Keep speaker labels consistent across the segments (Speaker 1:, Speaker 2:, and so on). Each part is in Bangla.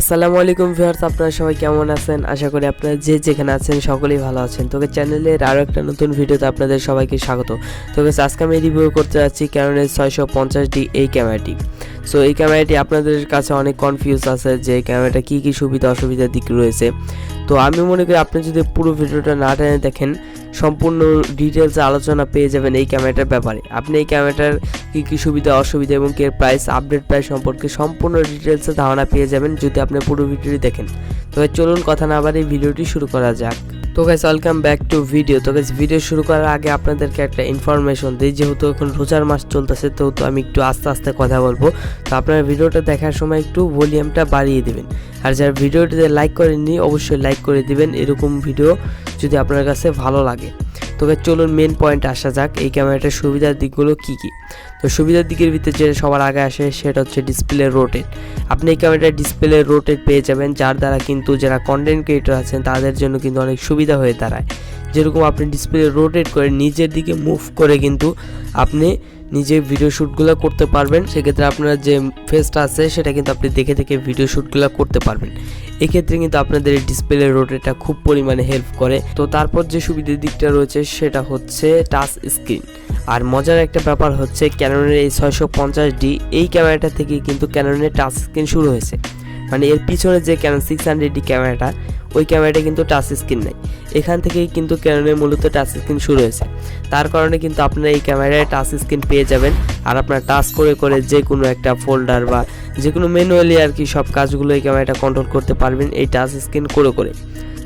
Speaker 1: আসসালামু আলাইকুম ভিউয়ার্স, আপনারা সবাই কেমন আছেন? আশা করি আপনারা যে যেখানে আছেন সকলেই ভালো আছেন। তোকে চ্যানেলের আরও একটা নতুন ভিডিওতে আপনাদের সবাইকে স্বাগত। তো আজকে আমি রিভিউ করতে যাচ্ছি ক্যানোনের ছয়শো পঞ্চাশ ডি এই ক্যামেরাটি সো এই ক্যামেরাটি আপনাদের কাছে অনেক কনফিউজ আছে যে ক্যামেরাটা কী কী সুবিধা অসুবিধার দিক রয়েছে। তো আমি মনে করি আপনি যদি পুরো ভিডিওটা না টেনে দেখেন, সম্পূর্ণ ডিটেলসে আলোচনা পেয়ে যাবেন এই ক্যামেরাটার ব্যাপারে। আপনি এই ক্যামেরাটার কী কী সুবিধা, অসুবিধা এবং এর প্রাইস আপডেট প্রাইস সম্পর্কে সম্পূর্ণ ডিটেলসে ধারণা পেয়ে যাবেন যদি আপনি পুরো ভিডিওটি দেখেন। তবে চলুন কথা না বাড়ি ভিডিওটি শুরু করা যাক। তো guys welcome back to video তো গাইস ভিডিও শুরু করার আগে আপনাদেরকে একটা ইনফরমেশন দিই, যেহেতু এখন রোজার মাস চলতেছে, তো তো আমি একটু আস্তে আস্তে কথা বলব। তো আপনারা ভিডিওটা দেখার সময় একটু ভলিউমটা বাড়িয়ে দিবেন। আর যারা ভিডিওটিতে লাইক করেননি, অবশ্যই লাইক করে দিবেন। এরকম ভিডিও যদি আপনার কাছে ভালো লাগে। তো guys, চলুন মেন পয়েন্ট আসা যাক এই ক্যামেরাটার সুবিধার দিকগুলো কি কি? তো সুবিধার দিকের ভিতরে যেটা সবার আগে আসে সেটা হচ্ছে ডিসপ্লে রোটেট আপনি এই ক্যামেরাটা ডিসপ্লে রোটেট পেয়ে যাবেন যার দ্বারা কিন্তু যারা কন্টেন্ট ক্রিয়েটর আছেন তাদের জন্য কিন্তু অনেক সুবিধা হয়ে দাঁড়ায়। যেরকম আপনি ডিসপ্লে রোটেট করে নিজের দিকে মুভ করে কিন্তু আপনি নিজে ভিডিও শ্যুটগুলো করতে পারবেন। সেক্ষেত্রে আপনার যে ফেসটা আছে সেটা কিন্তু আপনি দেখে দেখে ভিডিও শ্যুটগুলো করতে পারবেন। এক্ষেত্রে কিন্তু আপনাদের এই ডিসপ্লে রোটেটটা খুব পরিমাণে হেল্প করে। তো তারপর যে সুবিধার দিকটা রয়েছে, সেটা হচ্ছে টাচ স্ক্রিন আর মজার একটা ব্যাপার হচ্ছে ক্যাননের এই ছয়শো পঞ্চাশ ডি এই ক্যামেরাটা থেকে কিন্তু ক্যাননের টাচ স্ক্রিন শুরু হয়েছে। মানে এর পিছনে যে ক্যানন সিক্স হান্ড্রেড ডি ক্যামেরাটা ওই ক্যামেরাটা কিন্তু টাচ স্ক্রিন নেই এখান থেকেই কিন্তু ক্যানোনের মূলত টাচ স্ক্রিন শুরু হয়েছে। তার কারণে কিন্তু আপনারা এই ক্যামেরায় টাচ স্ক্রিন পেয়ে যাবেন। আর আপনার টাচ করে করে যে কোনো একটা ফোল্ডার বা যে কোনো ম্যানুয়ালি আর কি সব কাজগুলো এই ক্যামেরাটা কন্ট্রোল করতে পারবেন এই টাচ স্ক্রিন করে করে।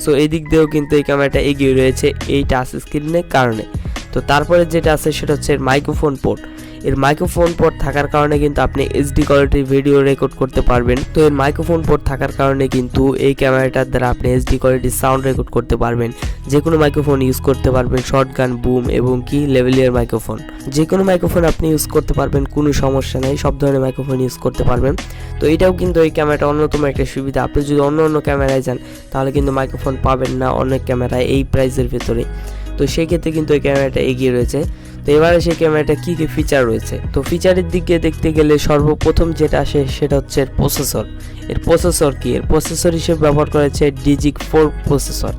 Speaker 1: সো এই দিক দিয়েও কিন্তু এই ক্যামেরাটা এগিয়ে রয়েছে এই টাচ স্ক্রিনের কারণে। তো তারপরে যেটা আছে সেটা হচ্ছে এর মাইক্রোফোন পোর্ট এর মাইক্রোফোন পোর্ট থাকার কারণে কিন্তু আপনি এইচডি কোয়ালিটির ভিডিও রেকর্ড করতে পারবেন। তো এর মাইক্রোফোন পোর্ট থাকার কারণে কিন্তু এই ক্যামেরাটার দ্বারা আপনি এইচডি কোয়ালিটির সাউন্ড রেকর্ড করতে পারবেন। যে কোনো মাইক্রোফোন ইউজ করতে পারবেন শর্ট গান বুম এবং কি লেভেলিয়ার মাইক্রোফোন যে কোনো মাইক্রোফোন আপনি ইউজ করতে পারবেন, কোনো সমস্যা নেই, সব ধরনের মাইক্রোফোন ইউজ করতে পারবেন। তো এটাও কিন্তু এই ক্যামেরাটা অন্যতম একটা সুবিধা। আপনি যদি অন্য অন্য ক্যামেরায় যান, তাহলে কিন্তু মাইক্রোফোন পাবেন না অনেক ক্যামেরায় এই প্রাইসের ভেতরে। তো সেই ক্ষেত্রে কিন্তু এই ক্যামেরাটা এগিয়ে রয়েছে। তো এবারে সেই ক্যামেরাটা কী কী ফিচার রয়েছে? তো ফিচারের দিকে দেখতে গেলে সর্বপ্রথম যেটা আসে সেটা হচ্ছে এর প্রসেসর এর প্রসেসর কি? এর প্রসেসর হিসেবে ব্যবহার করেছে ডিজিক ফোর প্রসেসর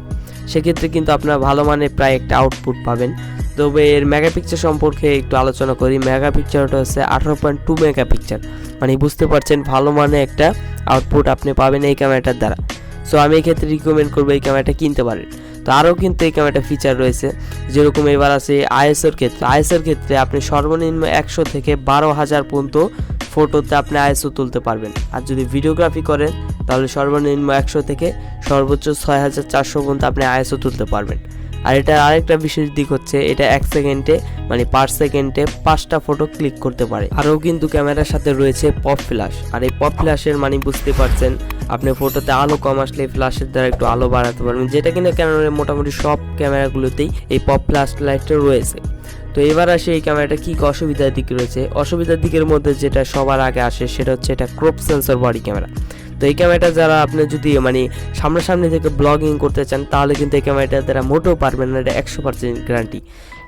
Speaker 1: সেক্ষেত্রে কিন্তু আপনারা ভালো মানের প্রায় একটা আউটপুট পাবেন। তবে এর মেগাপিকচার সম্পর্কে একটু আলোচনা করি। মেগাপিকচারটা হচ্ছে আঠারো পয়েন্ট টু মেগাপিকচার মানে বুঝতে পারছেন ভালো মানে একটা আউটপুট আপনি পাবেন এই ক্যামেরাটার দ্বারা। সো আমি এক্ষেত্রে রিকমেন্ড করব এই ক্যামেরাটা কিনতে পারেন। তো আরও কিন্তু এই ক্যামেরাটা ফিচার রয়েছে, যেরকম এবার আছে আইএসওর ক্ষেত্রে। আইএসওর ক্ষেত্রে আপনি সর্বনিম্ন একশো থেকে বারো হাজার পর্যন্ত ফটোতে আপনি আইএসও তুলতে পারবেন। আর যদি ভিডিওগ্রাফি করেন, তাহলে সর্বনিম্ন একশো থেকে সর্বোচ্চ ছয় হাজার চারশো পর্যন্ত আপনি আইএসও তুলতে পারবেন। আর এটা আরেকটা বিশেষ দিক হচ্ছে, এটা এক সেকেন্ডে মানে পার সেকেন্ডে পাঁচটা ফটো ক্লিক করতে পারে। আরও কিন্তু ক্যামেরার সাথে রয়েছে পপ ফ্ল্যাশ আর এই পপ ফ্ল্যাশের মানে বুঝতে পারছেন, আপনি ফটোতে আলো কম আসলে ফ্ল্যাশের দ্বারা একটু আলো বাড়াতে পারবেন। যেটা কিনা ক্যামেরার মোটামুটি সব ক্যামেরাগুলোতেই এই পপ ফ্ল্যাশ লাইটটা রয়েছে। তো এবার আসে এই ক্যামেরাটা কী অসুবিধার দিক রয়েছে? অসুবিধার দিকের মধ্যে যেটা সবার আগে আসে, সেটা হচ্ছে এটা ক্রপ সেন্সর বডি ক্যামেরা তো এই ক্যামেরাটা যারা আপনি যদি মানে সামনাসামনি থেকে ব্লগিং করতে চান, তাহলে কিন্তু এই ক্যামেরাটা তারা মোটেও পারবেন না, এটা একশো পার্সেন্ট গ্যারান্টি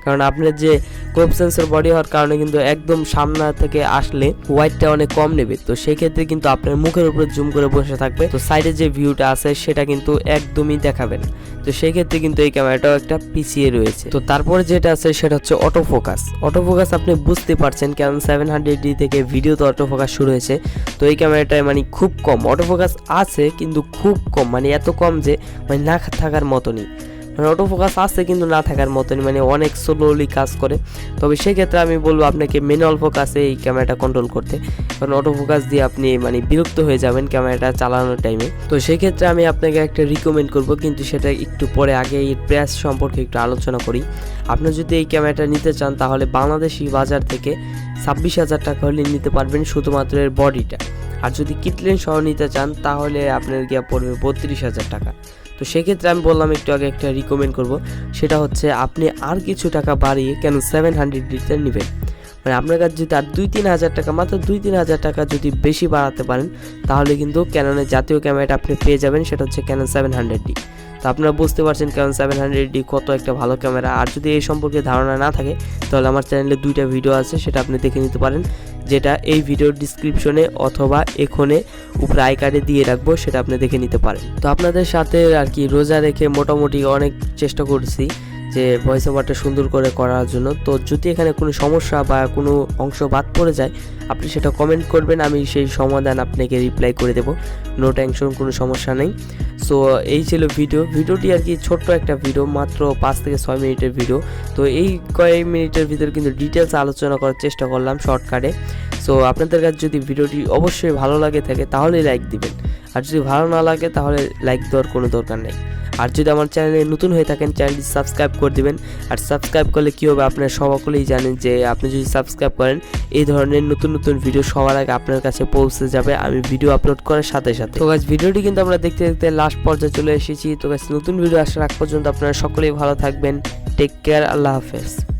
Speaker 1: কারণ আপনার যে ক্রপ সেন্সর বডি হওয়ার কারণে কিন্তু একদম সামনা থেকে আসলে হোয়াইটটা অনেক কম নেবে। তো সেই ক্ষেত্রে কিন্তু আপনার মুখের উপরে জুম করে বসে থাকবে। তো সাইডে যে ভিউটা আছে, সেটা কিন্তু একদমই দেখাবে না। তো সেই ক্ষেত্রে কিন্তু এই ক্যামেরাটাও একটা পিছিয়ে রয়েছে। তো তারপরে যেটা আছে, সেটা হচ্ছে অটো ফোকাস অটো ফোকাস আপনি বুঝতে পারছেন কারণ সেভেন হান্ড্রেড ডি থেকে ভিডিওতে অটো ফোকাস শুরু হয়েছে। তো এই ক্যামেরাটায় মানে খুব কম। অটো ফোকাস আছে, কিন্তু খুব কম। মানে এত কম যে মানে না থাকার মতনই। মানে অটো ফোকাস আছে কিন্তু না থাকার মতন মানে অনেক স্লোলি কাজ করে। তবে সেক্ষেত্রে আমি বলব আপনাকে ম্যানুয়াল ফোকাসে এই ক্যামেরাটা কন্ট্রোল করতে। কারণ অটো ফোকাস দিয়ে আপনি মানে বিরক্ত হয়ে যাবেন ক্যামেরাটা চালানোর টাইমে তো সেই ক্ষেত্রে আমি আপনাকে একটা রিকমেন্ড করব, কিন্তু সেটা একটু পরে আগে এই প্রাইস সম্পর্কে একটু আলোচনা করি। আপনি যদি এই ক্যামেরাটা নিতে চান, তাহলে বাংলাদেশি বাজার থেকে ছাব্বিশ হাজার টাকা হলে নিতে পারবেন শুধুমাত্র এর বডিটা আর যদি কিটলেন সহ নিতে চান, তাহলে আপনার গিয়া পড়বে বত্রিশ হাজার টাকা। তো সেক্ষেত্রে আমি বললাম একটু আগে একটা রিকমেন্ড করব। সেটা হচ্ছে আপনি আর কিছু টাকা বাড়িয়ে কেন সেভেন হান্ড্রেড লিটার নেবেন? মানে আপনার কাছে যদি আর দুই তিন হাজার টাকা, মাত্র দুই তিন হাজার টাকা যদি বেশি বাড়াতে পারেন, তাহলে কিন্তু ক্যাননের জাতীয় ক্যামেরাটা আপনি পেয়ে যাবেন, সেটা হচ্ছে ক্যানন সেভেন হান্ড্রেড ডি তো আপনারা বুঝতে পারছেন কারণ সেভেন হান্ড্রেড ডি কত একটা ভালো ক্যামেরা আর যদি এই সম্পর্কে ধারণা না থাকে, তাহলে আমার চ্যানেলে দুইটা ভিডিও আছে, সেটা আপনি দেখে নিতে পারেন, যেটা এই ভিডিওর ডিসক্রিপশনে অথবা এখানে উপরে আই কার্ডে দিয়ে রাখব, সেটা আপনি দেখে নিতে পারেন। তো আপনাদের সাথে আর কি রোজা রেখে মোটামুটি অনেক চেষ্টা করছি যে ভয়েস ওভারটা সুন্দর করে করার জন্য। তো যদি এখানে কোনো সমস্যা বা কোনো অংশ বাদ পড়ে যায়, আপনি সেটা কমেন্ট করবেন, আমি সেই সমাধান আপনাকে রিপ্লাই করে দেবো। নো টেনশন কোনো সমস্যা নেই। সো এই ছিল ভিডিও ভিডিওটি আর কি ছোট্ট একটা ভিডিও মাত্র পাঁচ থেকে ছয় মিনিটের ভিডিও তো এই কয়েক মিনিটের ভিতরে কিন্তু ডিটেলস আলোচনা করার চেষ্টা করলাম শর্টকাটে সো আপনাদের কাছে যদি ভিডিওটি অবশ্যই ভালো লাগে থাকে, তাহলে লাইক দিবেন। আর যদি ভালো না লাগে, তাহলে লাইক দেওয়ার কোনো দরকার নেই। আর যদি আমার চ্যানেলে নতুন হয়ে থাকেন, চ্যানেলটি সাবস্ক্রাইব করে দিবেন। আর সাবস্ক্রাইব করলে কী হবে আপনারা সকলেই জানেন যে আপনি যদি সাবস্ক্রাইব করেন, এই ধরনের নতুন নতুন ভিডিও সবার আগে আপনার কাছে পৌঁছে যাবে। আমি ভিডিও আপলোড করার সাথে সাথে। তো গাছ ভিডিওটি কিন্তু আমরা দেখতে দেখতে লাস্ট পর্যায়ে চলে এসেছি। তো গাছ নতুন ভিডিও আসার আগ পর্যন্ত আপনারা সকলেই ভালো থাকবেন। টেক কেয়ার আল্লাহ হাফেজ।